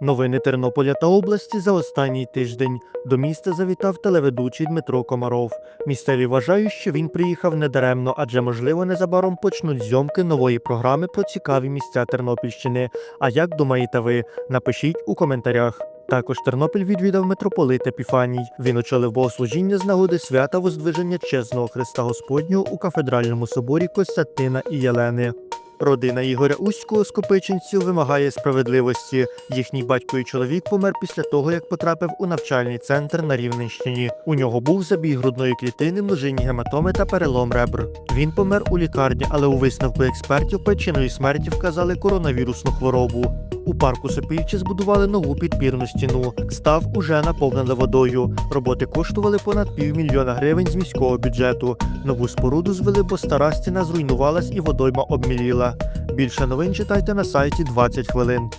Новини Тернополя та області за останній тиждень. До міста завітав телеведучий Дмитро Комаров. Місцеві вважають, що він приїхав недаремно, адже можливо незабаром почнуть зйомки нової програми про цікаві місця Тернопільщини. А як думаєте ви? Напишіть у коментарях. Також Тернопіль відвідав митрополит Епіфаній. Він очолив богослужіння з нагоди свята Воздвиження чесного Христа Господнього у кафедральному соборі Костянтина і Єлени. Родина Ігоря Уського з Копичинців вимагає справедливості. Їхній батько і чоловік помер після того, як потрапив у навчальний центр на Рівненщині. У нього був забій грудної клітини, множинні гематоми та перелом ребр. Він помер у лікарні, але у висновку експертів причиною смерті вказали коронавірусну хворобу. У парку Сопільчі збудували нову підпірну стіну. Став уже наповнена водою. Роботи коштували понад півмільйона гривень з міського бюджету. Нову споруду звели, бо стара стіна зруйнувалась і водойма обміліла. Більше новин читайте на сайті 20 хвилин.